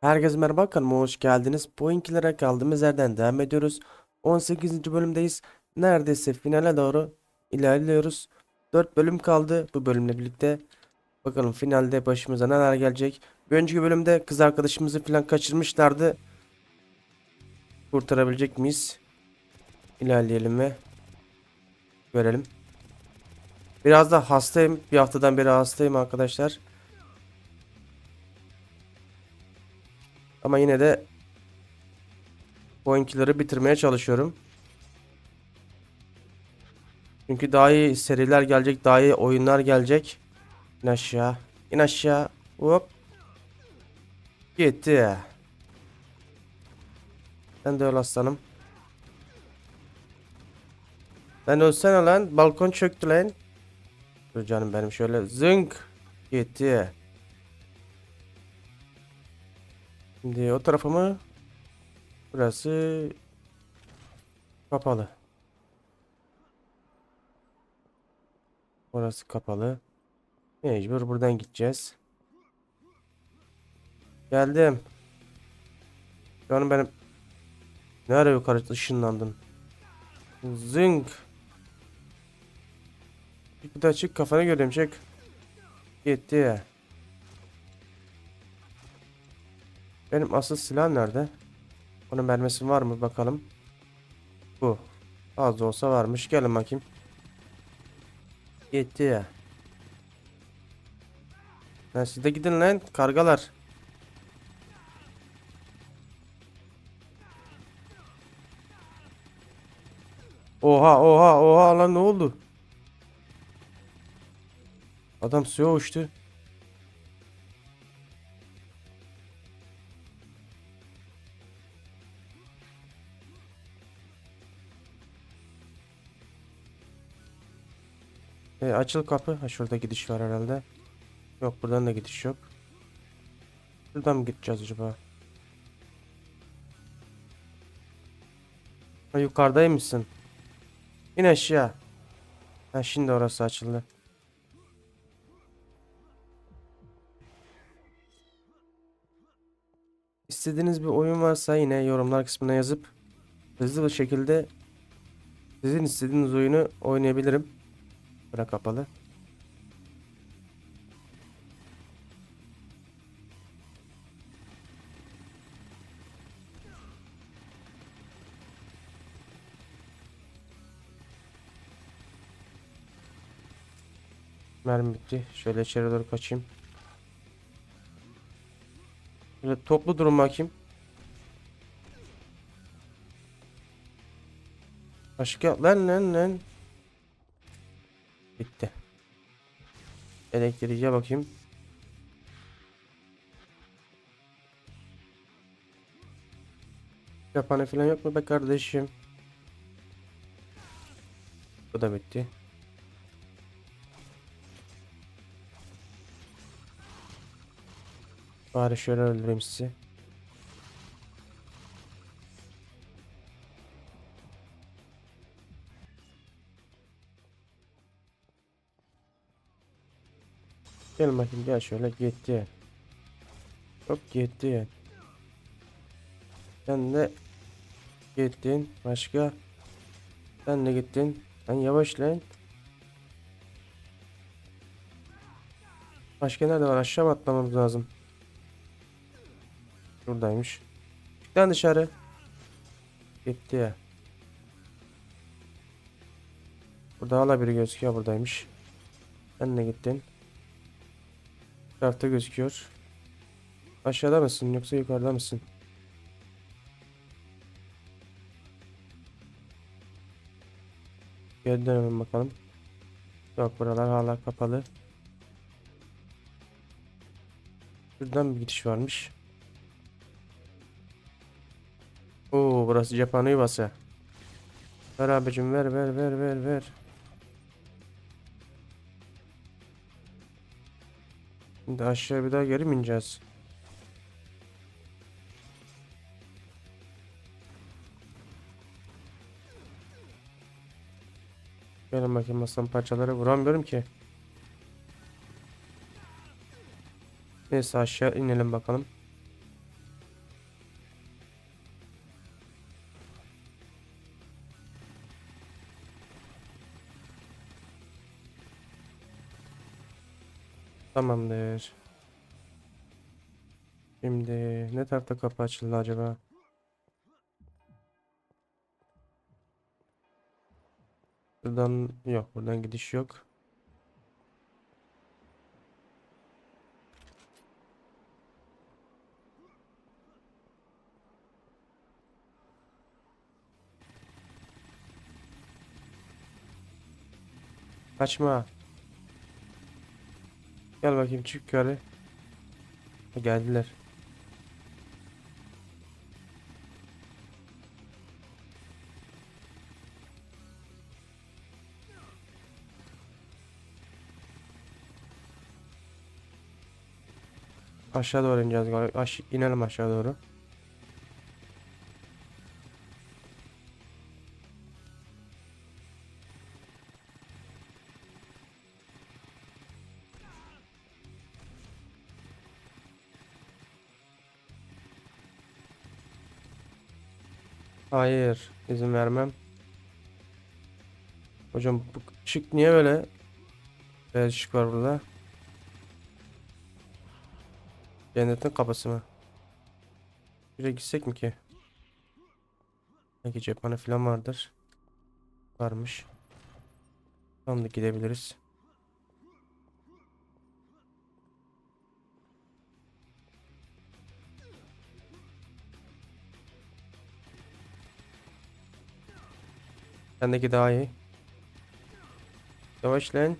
Herkese merhaba kanalıma hoş geldiniz. Poinkilere kaldığımız yerden devam ediyoruz. 18. bölümdeyiz. Neredeyse finale doğru ilerliyoruz. 4 bölüm kaldı bu bölümle birlikte. Bakalım finalde başımıza neler gelecek. Bir önceki bölümde kız arkadaşımızı falan kaçırmışlardı. Kurtarabilecek miyiz? İlerleyelim ve görelim. Biraz da hastayım. Bir haftadan beri hastayım arkadaşlar. Ama yine de Poinkileri bitirmeye çalışıyorum. Çünkü daha iyi seriler gelecek, daha iyi oyunlar gelecek. İn aşağı, in aşağı. Hop. Gitti. Sen de öl aslanım. Sen ölsene lan. Balkon çöktü lan. Dur canım benim şöyle zınk. Gitti. Şimdi o tarafa mı? Burası kapalı. Orası kapalı. Mecbur buradan gideceğiz. Geldim. Canım benim. Ne ara yukarı ışınlandın? Zınk. Bir de çık kafanı göreyim çık. Gitti ya. Benim asıl silah nerede? Onun mermisi var mı bakalım. Bu. Az da olsa varmış. Gelin bakayım. Gitti ya. Lan siz de gidin lan kargalar. Oha oha oha lan ne oldu? Adam suya uçtu. E, açıl kapı. Ha şurada gidiş var herhalde. Yok buradan da gidiş yok. Buradan mı gideceğiz acaba? Ha yukarıdaymışsın. İn aşağı. Ha şimdi orası açıldı. İstediğiniz bir oyun varsa yine yorumlar kısmına yazıp hızlı bir şekilde sizin istediğiniz oyunu oynayabilirim. Bura kapalı. Mermi bitti. Şöyle içeri doğru kaçayım. Şöyle toplu durun bakayım. Başka lan lan lan. Bitti. Elektriğe bakayım. Yapanı falan yok mu be kardeşim? Bu da bitti. Bari şöyle öldüreyim sizi. Gel bakayım gel şöyle gitti. Hop gitti. Sen de gittin. Başka? Sen de gittin. Sen yavaş lan. Başka nerede var? Aşağı mı atlamamız lazım? Buradaymış. Çık dışarı. Gitti ya. Burada hala biri gözüküyor buradaymış. Sen de gittin. Tarafta gözüküyor. Aşağıda mısın yoksa yukarıda mısın? Geri dönelim bakalım. Yok buralar hala kapalı. Şuradan bir gidiş varmış. Oo burası cephane yuvası. Ver abicim ver ver ver ver ver. Şimdi aşağı bir daha geri mi ineceğiz? Gelin bakayım aslan parçaları vuramıyorum ki. Neyse aşağı inelim bakalım. Tamamdır. Şimdi ne tarafta kapı açıldı acaba? Buradan yok. Buradan gidiş yok. Kaçma. Gel bakayım çık yukarı. Geldiler. Aşağı doğru ineceğiz galiba. Aş inelim aşağı doğru. Hayır, izin vermem. Hocam bu ışık niye böyle? Beyaz ışık var burada. Cennetin kapısı mı? Şuraya gitsek mi ki? Belki cephane falan vardır. Varmış. Tamam da gidebiliriz. Sendeki daha iyi. Yavaş lan.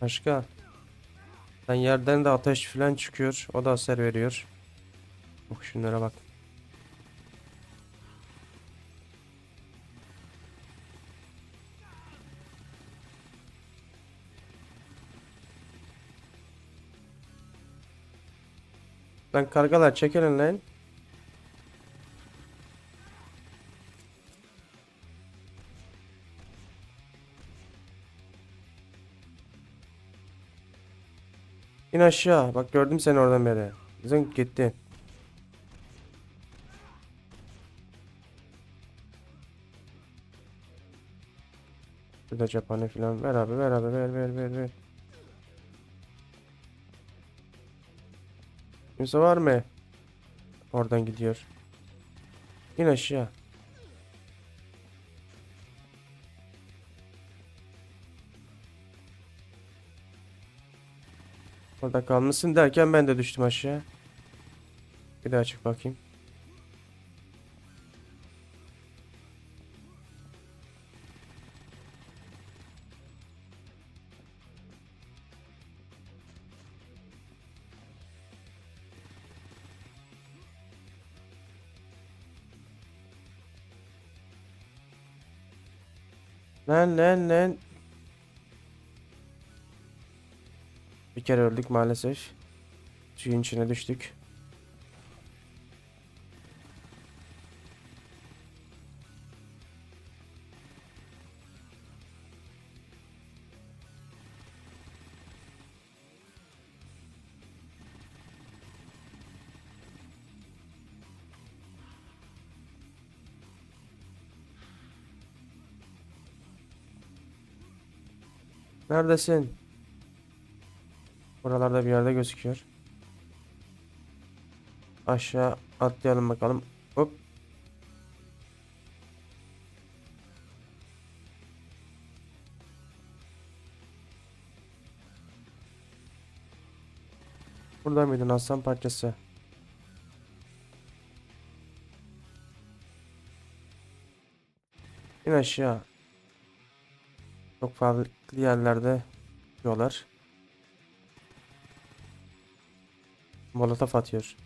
Başka. Sen yerden de ateş falan çıkıyor. O da hasar veriyor. Bak şunlara bak. Lan kargalar çekilin lan. İn aşağı. Bak gördüm seni oradan beri. Zınk gitti. Burada cephane falan. Ver abi ver abi ver ver ver ver. Kimse var mı? Oradan gidiyor. İn aşağı. Orada kalmışsın derken ben de düştüm aşağı. Bir daha çık bakayım. Lan lan lan. Bir kere öldük maalesef. Suyun içine düştük. Neredesin? Buralarda bir yerde gözüküyor. Aşağı atlayalım bakalım. Hop. Burada mıydın aslan parçası? İn aşağı. Çok farklı yerlerde diyorlar. Molotof atıyor.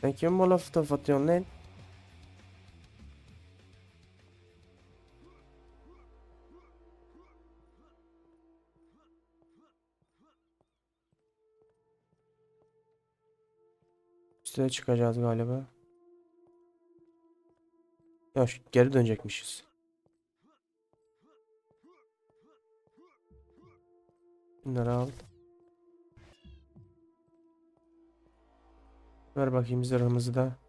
Sen kim molotof atıyorsun lan? Üstüne çıkacağız galiba. Ya geri dönecekmişiz. Bunları al. Ver bakayım zırhımızı da.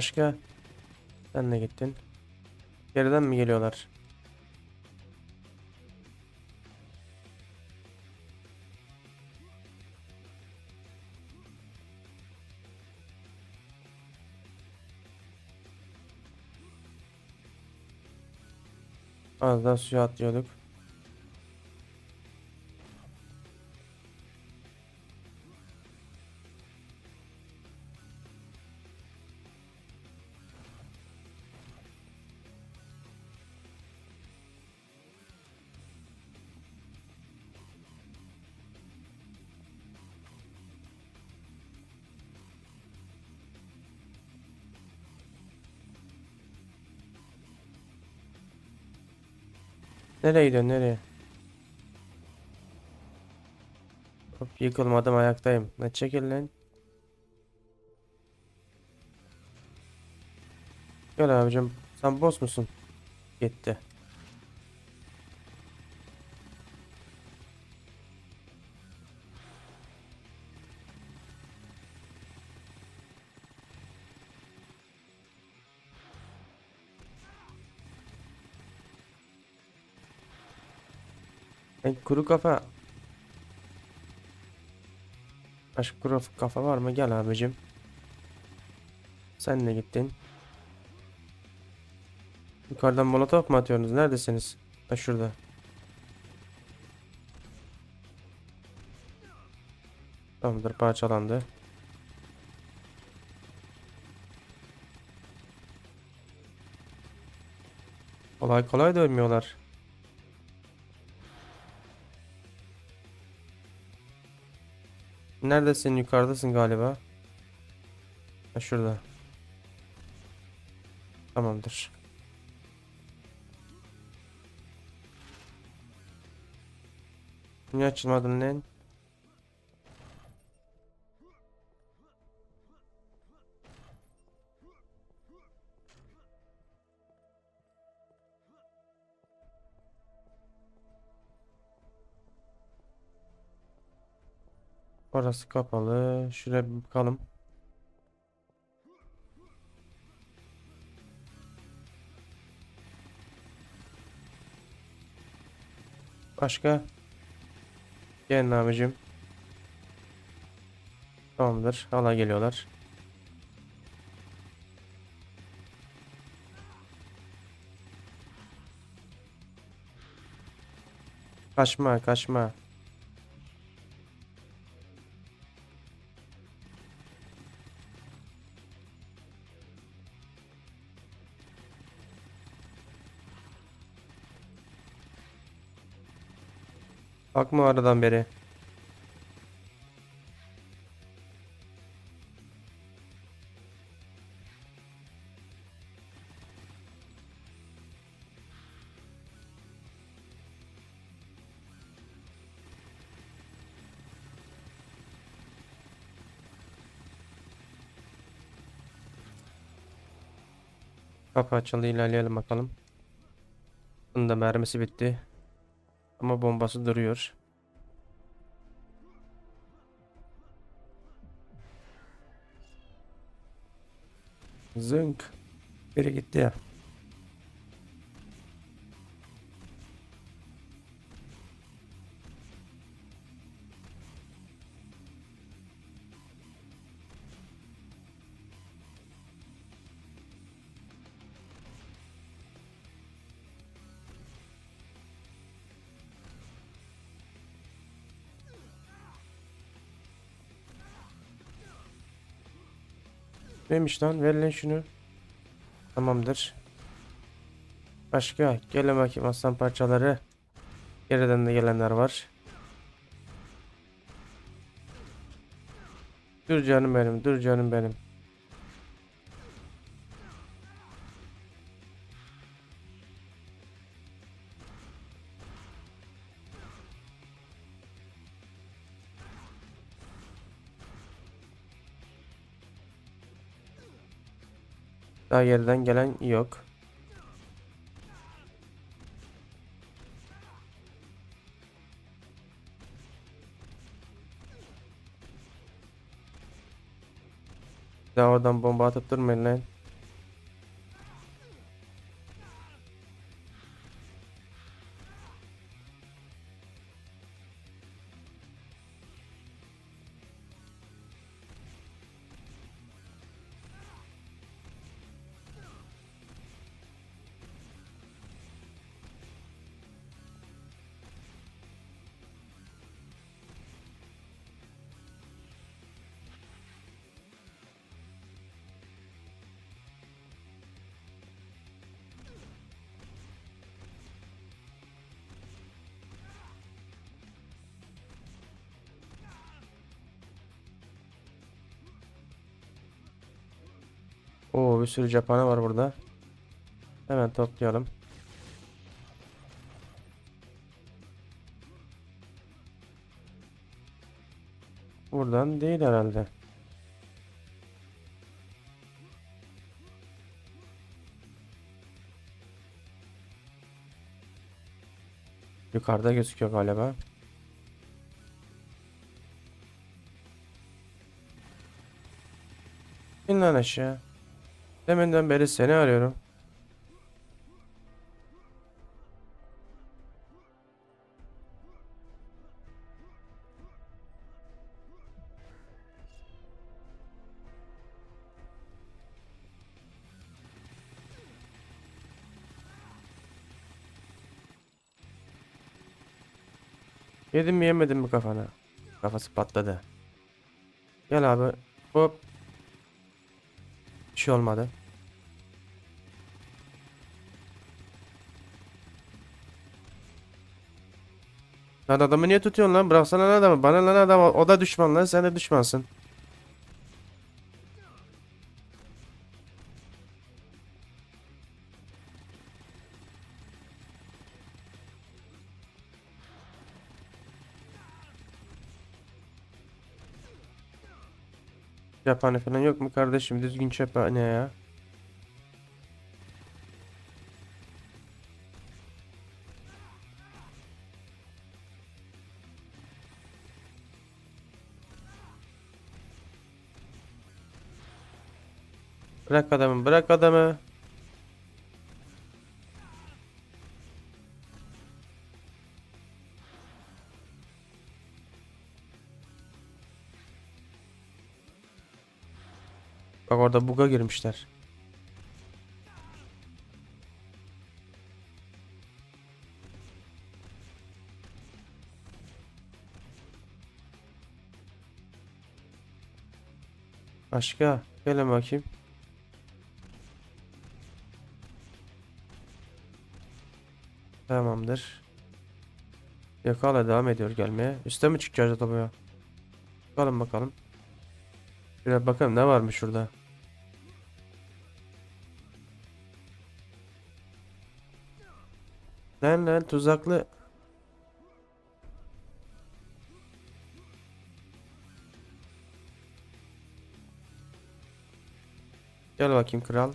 Başka? Sen ne gittin? Geriden mi geliyorlar? Az daha suya atlıyorduk. Nereye gidiyorsun nereye? Hop yıkılmadım ayaktayım. Ne çekil lan. Gel abicim. Sen boss musun? Gitti. E, kuru kafa. Başka kuru kafa var mı? Gel abicim. Sen de gittin. Yukarıdan molotof mu atıyorsunuz? Neredesiniz? Ha şurada. Tamamdır parçalandı. Kolay kolay da Neredesin? Yukarıdasın galiba. Ha şurada. Tamamdır. Niye açılmadın lan? Orası kapalı. Şuraya bir bakalım. Başka? Gelin abicim. Tamamdır. Hala geliyorlar. Kaçma, kaçma. Bakma aradan beri. Kapı açıldı ilerleyelim bakalım. Bunun da mermisi bitti. Ama bombası duruyor. Zınk. Biri gitti ya. Neymiş lan? Ver lan şunu. Tamamdır. Başka? Gelin bakayım aslan parçaları. Geriden de gelenler var. Dur canım benim, dur canım benim. Daha geriden gelen yok. Daha oradan bomba atıp durmayın lan. Oo bir sürü cephane var burada. Hemen toplayalım. Buradan değil herhalde. Yukarıda gözüküyor galiba. İn lan aşağı. Deminden beri seni arıyorum. Yedim mi yemedim mi kafana? Kafası patladı. Gel abi. Hop. Bir şey olmadı. Lan adamı niye tutuyorsun lan? Bıraksana lan adamı. Bana lan adam. O da düşman lan. Sen de düşmansın. Cephane falan yok mu kardeşim? Düzgün cephane ya. Bırak adamı, bırak adamı. Bak orada buga girmişler. Başka? Gelin bakayım. Tamamdır. Yakala devam ediyor gelmeye. Üste mi çıkacağız acaba? Bakalım bakalım. Şuraya bakalım ne varmış şurada. Lan lan tuzaklı. Gel bakayım kral.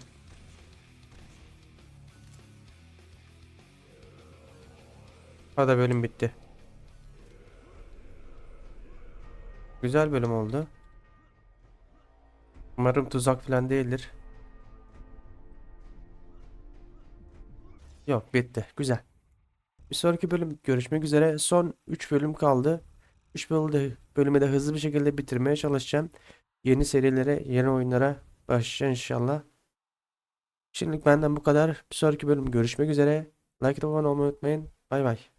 Hadi bölüm bitti. Güzel bölüm oldu. Umarım tuzak falan değildir. Yok bitti. Güzel. Bir sonraki bölüm görüşmek üzere. Son 3 bölüm kaldı. 3 bölümde, bölümü de hızlı bir şekilde bitirmeye çalışacağım. Yeni serilere, yeni oyunlara başlayacağım inşallah. Şimdilik benden bu kadar. Bir sonraki bölüm görüşmek üzere. Like abone olmayı unutmayın. Bay bay.